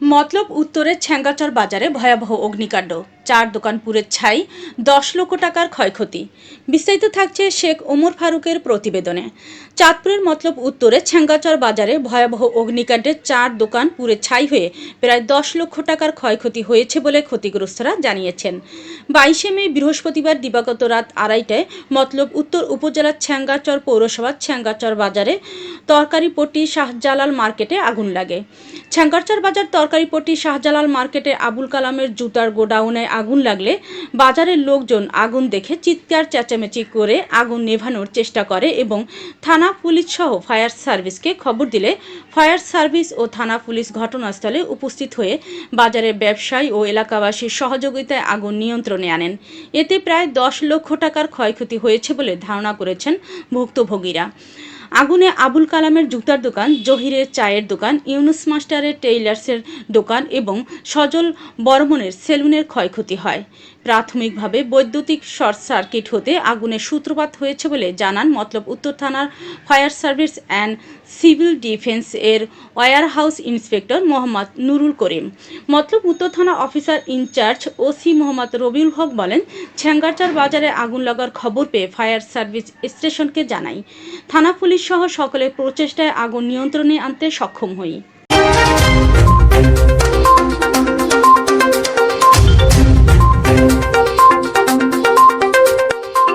মতলব উত্তরের ছ্যাঙ্গাচর বাজারে ভয়াবহ অগ্নিকাণ্ড। চার দোকান পুড়ে ছাই, দশ লক্ষ টাকার ক্ষয়ক্ষতি। বিস্তারিত থাকছে শেখ ওমর ফারুকের প্রতিবেদনে। চাঁদপুরের মতলব উত্তরে ছ্যাঙ্গাচর বাজারে ভয়াবহ অগ্নিকাণ্ডে চার দোকান পুড়ে ছাই হয়ে প্রায় দশ লক্ষ টাকার ক্ষয়ক্ষতি হয়েছে বলে ক্ষতিগ্রস্তরা জানিয়েছেন। বাইশে মে বৃহস্পতিবার দিবাগত রাত আড়াইটায় মতলব উত্তর উপজেলার ছ্যাঙ্গাচর পৌরসভার ছ্যাঙ্গাচর বাজারে তরকারিপট্টি শাহজালাল মার্কেটে আগুন লাগে। ছ্যাঙ্গারচর বাজার তরকারিপট্টি শাহজালাল মার্কেটে আবুল কালামের জুতার গোডাউনে আগুন লাগলে বাজারের লোকজন আগুন দেখে চিৎকার, চেঁচামেচি করে আগুন নেভানোর চেষ্টা করে এবং থানা পুলিশ সহ ফায়ার সার্ভিসকে খবর দিলে ফায়ার সার্ভিস ও থানা পুলিশ ঘটনাস্থলে উপস্থিত হয়ে বাজারের ব্যবসায়ী ও এলাকাবাসীর সহযোগিতায় আগুন নিয়ন্ত্রণে আনেন। এতে প্রায় দশ লক্ষ টাকার ক্ষয়ক্ষতি হয়েছে বলে ধারণা করেছেন ভুক্তভোগীরা। আগুনে আবুল কালামের জুতার দোকান, জহিরের চায়ের দোকান, ইউনুস মাস্টারের টেইলার্সের দোকান এবং সজল বর্মনের সেলুনের ক্ষয়ক্ষতি হয়। প্রাথমিকভাবে বৈদ্যুতিক শর্ট সার্কিট হতে আগুনের সূত্রপাত হয়েছে বলে জানান মতলব উত্তর থানার fire service and civil defence এর warehouse inspector Mohammad Nurul Karim. Matlab Uttar থানা officer in charge OC Mohammad Rabiul Haque বলেন ছ্যাঙ্গারচার বাজারে আগুন লাগার খবর পেয়ে ফায়ার সার্ভিস স্টেশনকে জানাই। থানা পুলিশ সহ সকলের প্রচেষ্টায় আগুন নিয়ন্ত্রণে আনতে সক্ষম হই।